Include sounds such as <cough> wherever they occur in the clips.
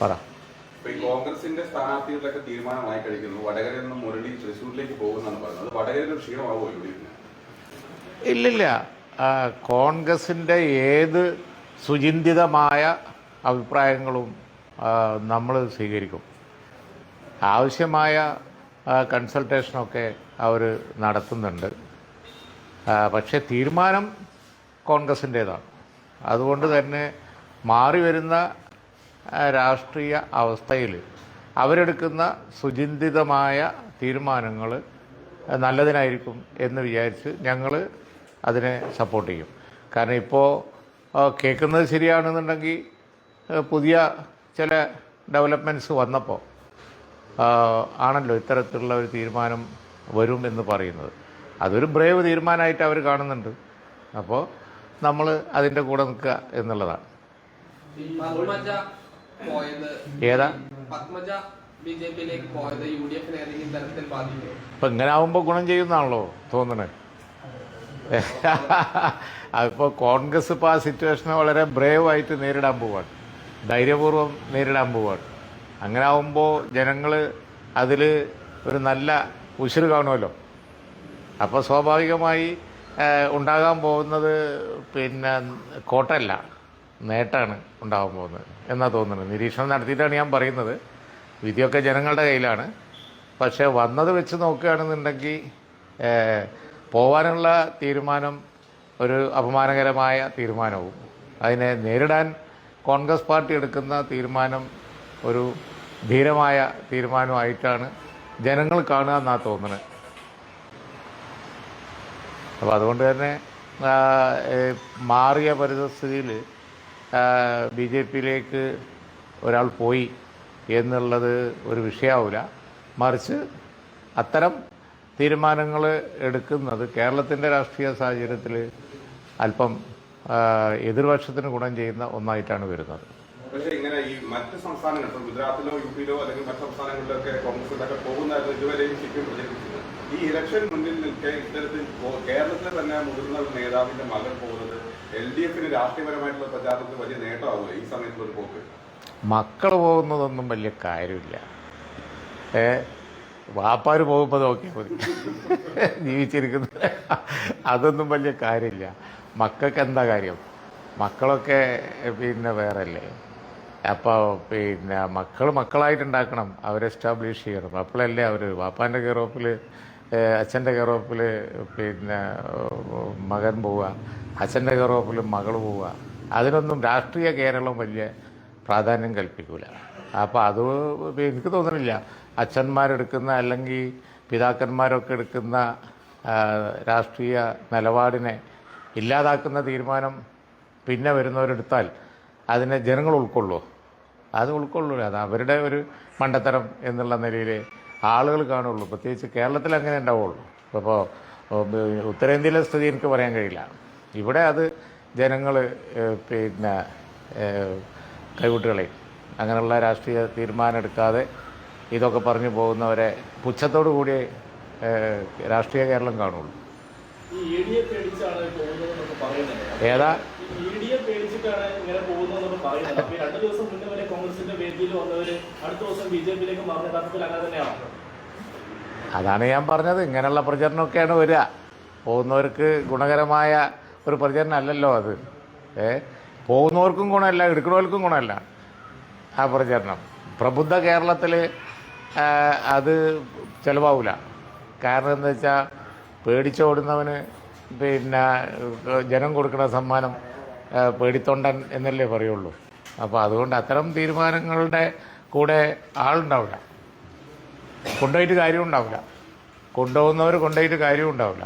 പറ. കോൺഗ്രസിന്റെ സ്ഥാനാർത്ഥികളുടെ തീരുമാനമായി കഴിക്കുന്നു. വടകരയിൽ നിന്ന് മുരളി തൃശ്ശൂരിലേക്ക് പോകുന്നാണ് പറയുന്നത്. വടകരയിൽ ഒരു ക്ഷീണമാവോ ഇല്ലില്ല. കോൺഗ്രസിന്റെ ഏത് സുചിന്തിതമായ അഭിപ്രായങ്ങളും നമ്മൾ സ്വീകരിക്കും. ആവശ്യമായ കൺസൾട്ടേഷനൊക്കെ അവർ നടത്തുന്നുണ്ട്. പക്ഷെ പക്ഷേ തീരുമാനം കോൺഗ്രസിന്റേതാണ് അതുകൊണ്ട് തന്നെ മാറി വരുന്ന രാഷ്ട്രീയ അവസ്ഥയിൽ അവരെടുക്കുന്ന സുചിന്തിതമായ തീരുമാനങ്ങൾ നല്ലതിനായിരിക്കും എന്ന് വിചാരിച്ച് ഞങ്ങൾ അതിനെ സപ്പോർട്ട് ചെയ്യും. കാരണം ഇപ്പോൾ കേൾക്കുന്നത് ശരിയാണെന്നുണ്ടെങ്കിൽ പുതിയ ചില ഡെവലപ്മെന്റ്സ് വന്നപ്പോൾ ആണല്ലോ ഇത്തരത്തിലുള്ള ഒരു തീരുമാനം വരും എന്ന് പറയുന്നത്. അതൊരു ബ്രേവ് തീരുമാനമായിട്ട് അവർ കാണുന്നുണ്ട്. അപ്പോൾ നമ്മൾ അതിന്റെ കൂടെ നിൽക്കുക എന്നുള്ളതാണ്. പത്മജ പോയത് ഏതാ? പത്മജ ബി ജെ പിയിലേക്ക് പോയത് യു ഡി എഫിനെ ഏതെങ്കിലും തരത്തിൽ ബാധിക്കും ഇപ്പൊ ഇങ്ങനെ ആവുമ്പോ ഗുണം ചെയ്യുന്നാണല്ലോ തോന്നണേ. അതിപ്പോൾ കോൺഗ്രസ് ഇപ്പോൾ ആ സിറ്റുവേഷനെ വളരെ ബ്രേവ് ആയിട്ട് നേരിടാൻ പോവാണ്. ധൈര്യപൂർവം നേരിടാൻ പോവാണ്. അങ്ങനെ ആവുമ്പോൾ ജനങ്ങൾ അതിൽ ഒരു നല്ല ഉശിറ് കാണുമല്ലോ. അപ്പോൾ സ്വാഭാവികമായി ഉണ്ടാകാൻ പോകുന്നത് പിന്നെ കോട്ടല്ല നേട്ടാണ് ഉണ്ടാകാൻ പോകുന്നത് എന്നാ തോന്നുന്നത്. നിരീക്ഷണം നടത്തിയിട്ടാണ് ഞാൻ പറയുന്നത്. വിധിയൊക്കെ ജനങ്ങളുടെ കയ്യിലാണ്. പക്ഷേ വന്നത് വെച്ച് നോക്കുകയാണെന്നുണ്ടെങ്കിൽ പോവാനുള്ള തീരുമാനം ഒരു അപമാനകരമായ തീരുമാനവും. അതിനെ നേരിടാൻ കോൺഗ്രസ് പാർട്ടി എടുക്കുന്ന തീരുമാനം ഒരു ധീരമായ തീരുമാനമായിട്ടാണ് ജനങ്ങൾ കാണുക എന്നാണ് തോന്നുന്നത്. അപ്പോൾ അതുകൊണ്ട് തന്നെ മാറിയ പരിതസ്ഥിതിയിൽ ബി ജെ പിയിലേക്ക് ഒരാൾ പോയി എന്നുള്ളത് ഒരു വിഷയമാവില്ല മറിച്ച് അത്തരം തീരുമാനങ്ങൾ എടുക്കുന്നത് കേരളത്തിന്റെ രാഷ്ട്രീയ സാഹചര്യത്തിൽ അല്പം എതിർപക്ഷത്തിന് ഗുണം ചെയ്യുന്ന ഒന്നായിട്ടാണ് വരുന്നത്. പക്ഷേ ഇങ്ങനെ ഈ മറ്റ് സംസ്ഥാനങ്ങൾ ഗുജറാത്തിലോ യു പിയിലോ അല്ലെങ്കിൽ മറ്റ് സംസ്ഥാനങ്ങളിലൊക്കെ കോൺഗ്രസിലൊക്കെ പോകുന്നതായിരുന്നു ഇതുവരെയും സിക്കിം പ്രചരിപ്പിച്ചത് ഈ ഇലക്ഷൻ മുന്നിൽ നിൽക്കെ ഇത്തരത്തിൽ കേരളത്തിലെ തന്നെ മുതിർന്ന ഒരു നേതാവിന്റെ മകൻ പോകുന്നത് എൽ ഡി എഫിന് രാഷ്ട്രീയപരമായിട്ടുള്ള പ്രചാരണത്തിൽ വലിയ നേട്ടമാവുക ഈ സമയത്ത് ഒരു പോക്ക്? മക്കൾ പോകുന്നതൊന്നും വലിയ കാര്യമില്ല. ഏ വാപ്പാർ പോകുമ്പോൾ നോക്കിയാൽ മതി. ജീവിച്ചിരിക്കുന്നത് അതൊന്നും വലിയ കാര്യമില്ല. മക്കൾക്ക് എന്താ കാര്യം? മക്കളൊക്കെ പിന്നെ വേറല്ലേ? അപ്പോൾ പിന്നെ മക്കൾ മക്കളായിട്ടുണ്ടാക്കണം. അവരെ എസ്റ്റാബ്ലിഷ് ചെയ്യണം. അപ്പോഴല്ലേ അവർ വാപ്പാന്റെ കെയറോപ്പിൽ അച്ഛന്റെ കെയറോപ്പിൽ പിന്നെ മകൻ പോവുക അച്ഛന്റെ കെയറോപ്പിൽ മകൾ പോവുക അതിനൊന്നും രാഷ്ട്രീയ കേരളം വലിയ പ്രാധാന്യം കൽപ്പിക്കൂല. അപ്പോൾ അത് എനിക്ക് തോന്നുന്നില്ല. അച്ഛന്മാരെടുക്കുന്ന അല്ലെങ്കിൽ പിതാക്കന്മാരൊക്കെ എടുക്കുന്ന രാഷ്ട്രീയ നിലപാടിനെ ഇല്ലാതാക്കുന്ന തീരുമാനം പിന്നെ വരുന്നവരെടുത്താൽ അതിനെ ജനങ്ങൾ ഉൾക്കൊള്ളൂ അത് ഉൾക്കൊള്ളൂല. അത് അവരുടെ ഒരു മണ്ടത്തരം എന്നുള്ള നിലയിൽ ആളുകൾ കാണുള്ളൂ. പ്രത്യേകിച്ച് കേരളത്തിൽ അങ്ങനെ ഉണ്ടാവുള്ളൂ. അപ്പോൾ ഉത്തരേന്ത്യയിലെ സ്ഥിതി എനിക്ക് പറയാൻ കഴിയില്ല. ഇവിടെ അത് ജനങ്ങൾ പിന്നെ ഏഹ്, കൈവിട്ടുകളെ. അങ്ങനെയുള്ള രാഷ്ട്രീയ തീരുമാനം എടുക്കാതെ ഇതൊക്കെ പറഞ്ഞു പോകുന്നവരെ പുച്ഛത്തോടു കൂടി രാഷ്ട്രീയ കേരളം കാണുള്ളൂ. ഏതാ? അതാണ് ഞാൻ പറഞ്ഞത്. ഇങ്ങനെയുള്ള പ്രചരണമൊക്കെയാണ് വരിക. പോകുന്നവർക്ക് ഗുണകരമായ ഒരു പ്രചരണം അല്ലല്ലോ അത്. ഏ? പോകുന്നവർക്കും ഗുണമല്ല എടുക്കുന്നവർക്കും ഗുണമല്ല ആ പ്രചരണം. പ്രബുദ്ധ കേരളത്തിൽ അത് ചിലവാവില്ല കാരണം എന്താ വെച്ചാൽ പേടിച്ചോടുന്നവന് പിന്നെ ജനം കൊടുക്കുന്ന സമ്മാനം പേടിത്തൊണ്ടൻ എന്നല്ലേ പറയുള്ളൂ. അപ്പോൾ അതുകൊണ്ട് അത്തരം തീരുമാനങ്ങളുടെ കൂടെ ആളുണ്ടാവില്ല. കൊണ്ടുപോയിട്ട് കാര്യം ഉണ്ടാവില്ല കൊണ്ടുപോകുന്നവർ കൊണ്ടുപോയിട്ട് കാര്യം ഉണ്ടാവില്ല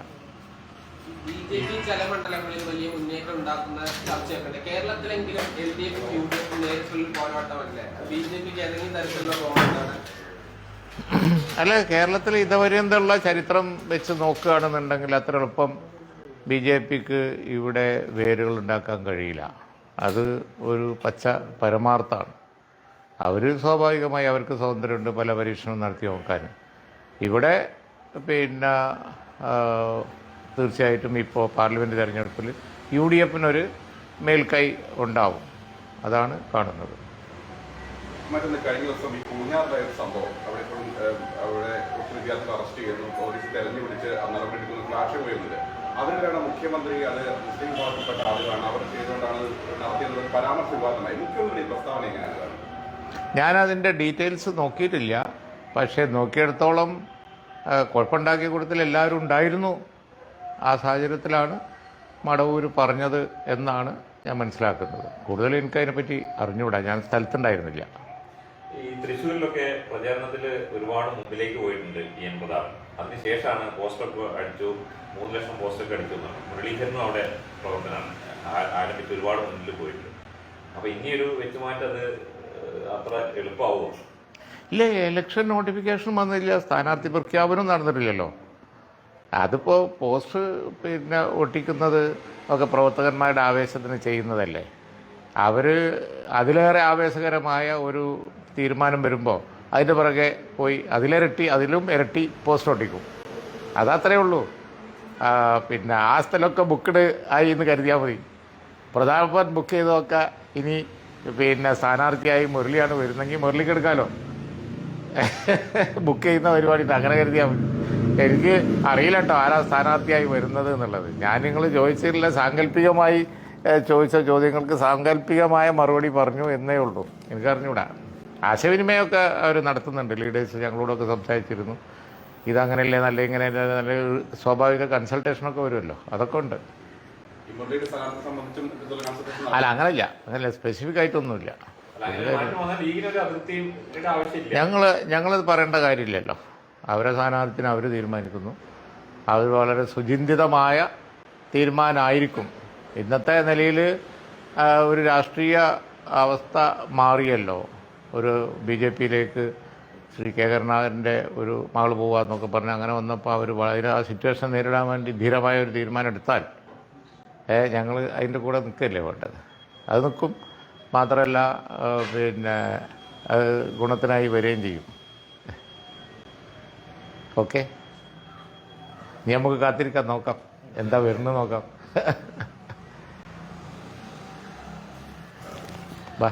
അല്ല കേരളത്തിൽ ഇതുവരെയുള്ള ചരിത്രം വെച്ച് നോക്കുകയാണെന്നുണ്ടെങ്കിൽ അത്ര എളുപ്പം ബി ജെ പിക്ക് ഇവിടെ വേരുകൾ ഉണ്ടാക്കാൻ കഴിയില്ല. അത് ഒരു പച്ച പരമാർത്ഥാണ് അവർ സ്വാഭാവികമായി അവർക്ക് സ്വാതന്ത്ര്യമുണ്ട് പല പരീക്ഷണവും നടത്തി നോക്കാൻ. ഇവിടെ പിന്നെ തീർച്ചയായിട്ടും ഇപ്പോൾ പാർലമെന്റ് തിരഞ്ഞെടുപ്പിൽ യു ഡി എഫിനൊരു മേൽക്കൈ ഉണ്ടാവും. അതാണ് കാണുന്നത്. മറ്റൊന്ന് കഴിഞ്ഞ ദിവസം ഈ പൂഞ്ഞാറിലെ ഒരു സംഭവം അവിടെ അവിടെ കുറച്ച് വിദ്യാർത്ഥികൾ അറസ്റ്റ് ചെയ്യുന്നു പോലീസ് തെരഞ്ഞു പിടിച്ച് നടപടിയെടുക്കുന്ന ആക്ഷേപം വരുന്നുണ്ട് അതിനിടെയാണ് മുഖ്യമന്ത്രി അത് മുസ്ലിം വിഭാഗത്തിൽപ്പെട്ട ആളുകളാണ്. അവർ ചെയ്തുകൊണ്ടാണ് നടത്തിയത്. പരാമർശ വിവാദമായി മുഖ്യമന്ത്രി പ്രസ്താവന എങ്ങനെയാണ് ഞാനതിന്റെ ഡീറ്റെയിൽസ് നോക്കിയിട്ടില്ല. പക്ഷേ നോക്കിയെടുത്തോളം കുഴപ്പമുണ്ടാക്കിയ കൂട്ടത്തിൽ എല്ലാവരും ഉണ്ടായിരുന്നു. ആ സാഹചര്യത്തിലാണ് മടവൂർ പറഞ്ഞത് എന്നാണ് ഞാൻ മനസ്സിലാക്കുന്നത്. കൂടുതൽ എനിക്കതിനെപ്പറ്റി അറിഞ്ഞുകൂടാ. ഞാൻ സ്ഥലത്തുണ്ടായിരുന്നില്ല. ഈ തൃശ്ശൂരിലൊക്കെ പ്രചാരണത്തിൽ ഒരുപാട് മുമ്പിലേക്ക് പോയിട്ടുണ്ട് ഈ എൻ പ്രതാപൻ അതിനുശേഷമാണ് പോസ്റ്ററൊക്കെ അടിച്ചു. മൂന്ന് ലക്ഷം പോസ്റ്ററൊക്കെ അടിച്ചു. മുരളീധരനും അവിടെ പ്രവർത്തനം ആരംഭിച്ച് ഒരുപാട് മുന്നിൽ പോയിട്ടുണ്ട്. അപ്പൊ ഇനിയൊരു വെച്ചുമാറ്റം അത് അത്ര എളുപ്പമാവുമോ? ഇല്ല ഇലക്ഷൻ നോട്ടിഫിക്കേഷൻ വന്നില്ല. സ്ഥാനാർത്ഥി പ്രഖ്യാപനം നടന്നിട്ടില്ലല്ലോ. അതിപ്പോൾ പോസ്റ്റ് പിന്നെ ഒട്ടിക്കുന്നത് ഒക്കെ പ്രവർത്തകന്മാരുടെ ആവേശത്തിന് ചെയ്യുന്നതല്ലേ. അവർ അതിലേറെ ആവേശകരമായ ഒരു തീരുമാനം വരുമ്പോൾ അതിന്റെ പുറകെ പോയി അതിലിരട്ടി അതിലും ഇരട്ടി പോസ്റ്റ് ഒട്ടിക്കും. അതത്രേ ഉള്ളൂ. പിന്നെ ആ സ്ഥലമൊക്കെ ബുക്ക്ഡ് ആയി എന്ന് കരുതിയാൽ മതി. പ്രതാപൻ ബുക്ക് ചെയ്തതൊക്കെ ഇനി പിന്നെ സ്ഥാനാർത്ഥിയായി മുരളിയാണ് വരുന്നെങ്കിൽ മുരളിക്ക് എടുക്കാമല്ലോ ബുക്ക് <laughs> ചെയ്യുന്ന പരിപാടി അങ്ങനെ കരുതിയാൽ മതി. എനിക്ക് അറിയില്ല കേട്ടോ ആരാ സ്ഥാനാർത്ഥിയായി വരുന്നത് എന്നുള്ളത്. ഞാൻ നിങ്ങൾ ചോദിച്ചിട്ടില്ല സാങ്കല്പികമായി ചോദിച്ച ചോദ്യങ്ങൾക്ക് സാങ്കല്പികമായ മറുപടി പറഞ്ഞു എന്നേ ഉള്ളൂ. എനിക്കറിഞ്ഞൂടാ. ആശയവിനിമയമൊക്കെ അവർ നടത്തുന്നുണ്ട്. ലീഡേഴ്സ് ഞങ്ങളോടൊക്കെ സംസാരിച്ചിരുന്നു. ഇതങ്ങനെയല്ലേ നല്ല ഇങ്ങനെയല്ലേ നല്ല സ്വാഭാവിക കൺസൾട്ടേഷനൊക്കെ വരുമല്ലോ. അതൊക്കെ ഉണ്ട്. അല്ല അങ്ങനല്ല. അങ്ങനെ സ്പെസിഫിക് ആയിട്ടൊന്നുമില്ല. ഞങ്ങൾ ഞങ്ങളത് പറയേണ്ട കാര്യമില്ലല്ലോ. അവരെ സ്ഥാനാർത്ഥിന് അവർ തീരുമാനിക്കുന്നു. അവർ വളരെ സുചിന്തിതമായ തീരുമാനമായിരിക്കും. ഇന്നത്തെ നിലയിൽ ഒരു രാഷ്ട്രീയ അവസ്ഥ മാറിയല്ലോ. ഒരു ബി ജെ പിയിലേക്ക് ശ്രീ കെ കരുണാകരന്റെ ഒരു മകൾ പോവാന്നൊക്കെ പറഞ്ഞ് അങ്ങനെ വന്നപ്പോൾ അവർ വളരെ ആ സിറ്റുവേഷൻ നേരിടാൻ വേണ്ടി ധീരമായ ഒരു തീരുമാനം എടുത്താൽ ഞങ്ങൾ അതിന്റെ കൂടെ നിൽക്കല്ലേ വേണ്ടത്? അത് നിൽക്കും. മാത്രമല്ല പിന്നെ അത് ഗുണത്തിനായി വരികയും ചെയ്യും. ഓക്കെ? ഇനി നമുക്ക് കാത്തിരിക്കാൻ നോക്കാം. എന്താ വരുന്നത് നോക്കാം. <laughs> ബാ.